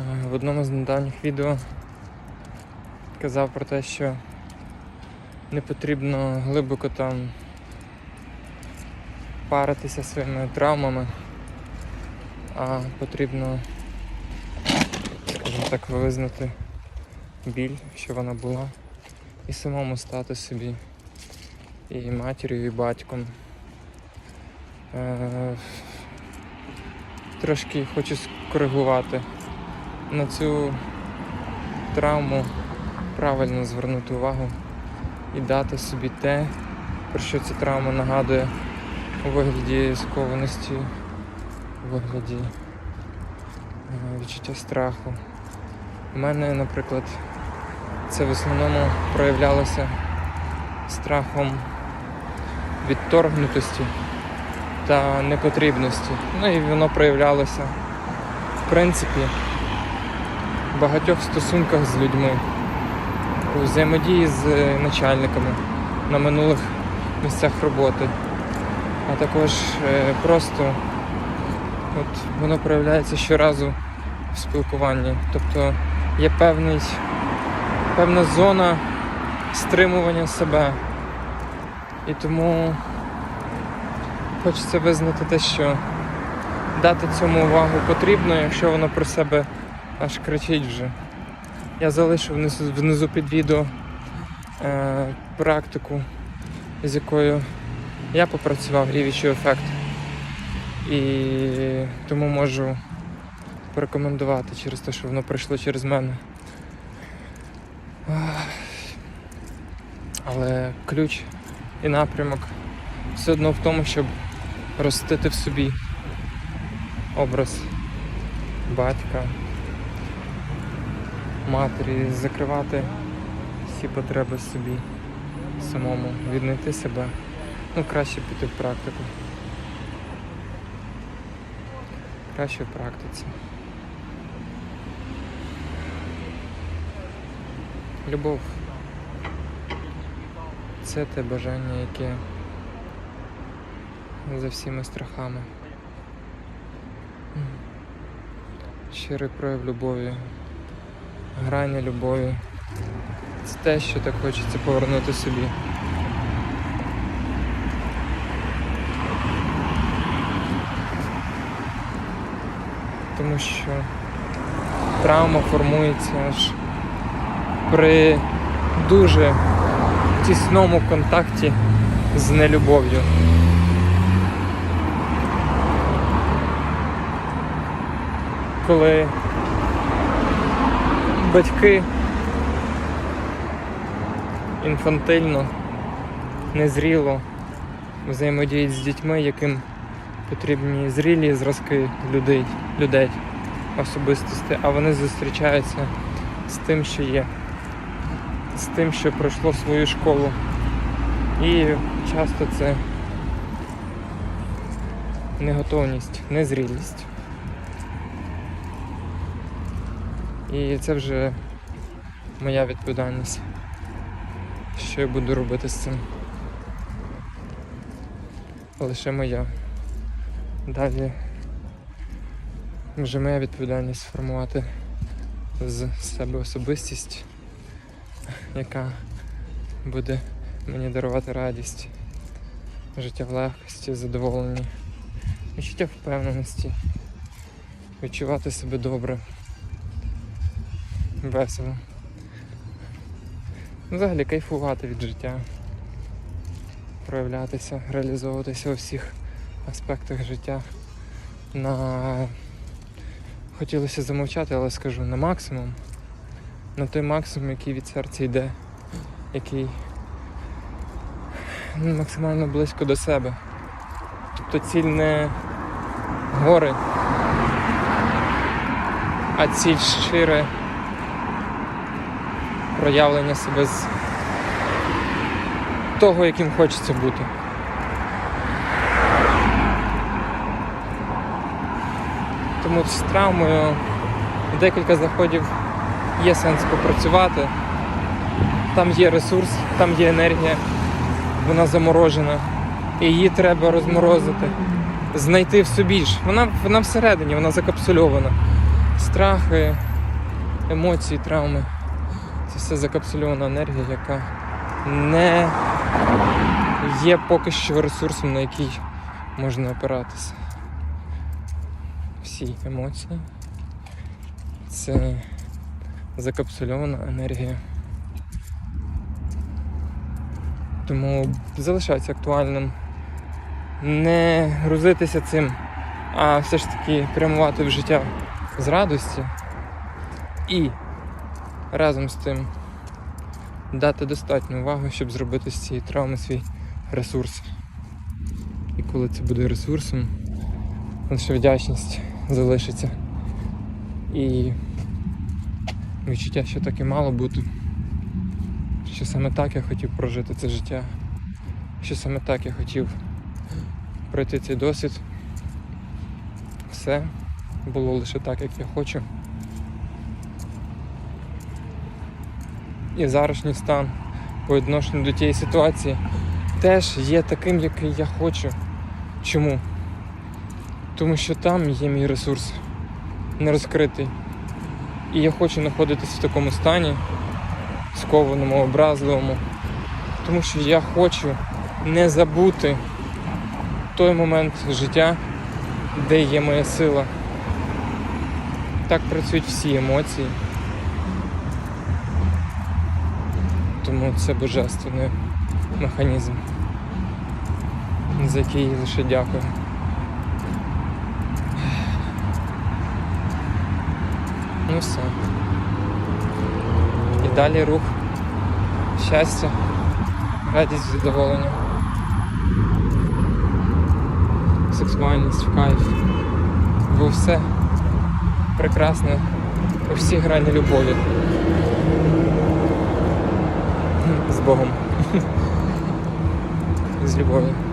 Е, В одному з недавніх відео казав про те, що не потрібно глибоко там паритися своїми травмами, а потрібно, скажімо так, визнати біль, що вона була, і самому стати собі і матір'ю, і батьком. Е, Трошки хочу скоригувати на цю травму правильно звернути увагу і дати собі те, про що ця травма нагадує у вигляді скованості, у вигляді е, відчуття страху. У мене, наприклад, це в основному проявлялося страхом відторгнутості та непотрібності. Ну і воно проявлялося в принципі в багатьох стосунках з людьми, у взаємодії з е, начальниками на минулих місцях роботи, а також е, просто от воно проявляється щоразу в спілкуванні. Тобто є певний, певна зона стримування себе. І тому хочеться визнати те, що дати цьому увагу потрібно, якщо воно про себе аж кричить вже. Я залишу внизу, внизу під відео е, практику, з якою я попрацював відчув ефект. І тому можу порекомендувати через те, що воно пройшло через мене. Але ключ і напрямок все одно в тому, щоб ростити в собі образ батька, матері, закривати всі потреби собі самому, віднайти себе. Ну, краще піти в практику. Краще в практиці. Любов це те бажання, яке за всіми страхами. Щирий прояв любові, грання любові. Це те, що так хочеться повернути собі. Тому що травма формується аж при дуже тісному контакті з нелюбов'ю. Коли батьки інфантильно, незріло взаємодіють з дітьми, яким потрібні зрілі зразки людей, людей, особистостей, а вони зустрічаються з тим, що є, з тим, що пройшло свою школу. І часто це неготовність, незрілість. І це вже моя відповідальність. Що я буду робити з цим? Лише моя. Далі вже моя відповідальність сформувати з себе особистість, яка буде мені дарувати радість, життя в легкості, задоволенні, відчуття впевненості, відчувати себе добре, весело. Взагалі кайфувати від життя, проявлятися, реалізовуватися у всіх аспектах життя. На хотілося замовчати, але скажу на максимум, на той максимум, який від серця йде, який ну, максимально близько до себе. Тобто ціль не гори, а ціль щире проявлення себе з того, яким хочеться бути. Тому з травмою декілька заходів є сенс попрацювати. Там є ресурс, там є енергія, вона заморожена. І її треба розморозити, знайти в собі ж. Вона, вона всередині, вона закапсульована. Страхи, емоції, травми. Це все закапсульована енергія, яка не є поки що ресурсом, на який можна опиратися. Всі емоції. Це закапсульована енергія. Тому залишається актуальним не грузитися цим, а все ж таки прямувати в життя з радості і разом з тим дати достатньо уваги, щоб зробити з цієї травми свій ресурс. І коли це буде ресурсом, лише вдячність залишиться. І відчуття, що так і мало бути. Що саме так я хотів прожити це життя. Що саме так я хотів пройти цей досвід. Все було лише так, як я хочу. І зарашній стан по відношенню до тієї ситуації теж є таким, який я хочу. Чому? Тому що там є мій ресурс не розкритий. І я хочу знаходитись в такому стані, скованому, образливому. Тому що я хочу не забути той момент життя, де є моя сила. Так працюють всі емоції. Тому це божественний механізм, за який лише дякую. Ну все. І далі рух, щастя, радість, задоволення. Сексуальність в кайф. Бо все прекрасне у всі грані любові. З Богом. З любов'ю.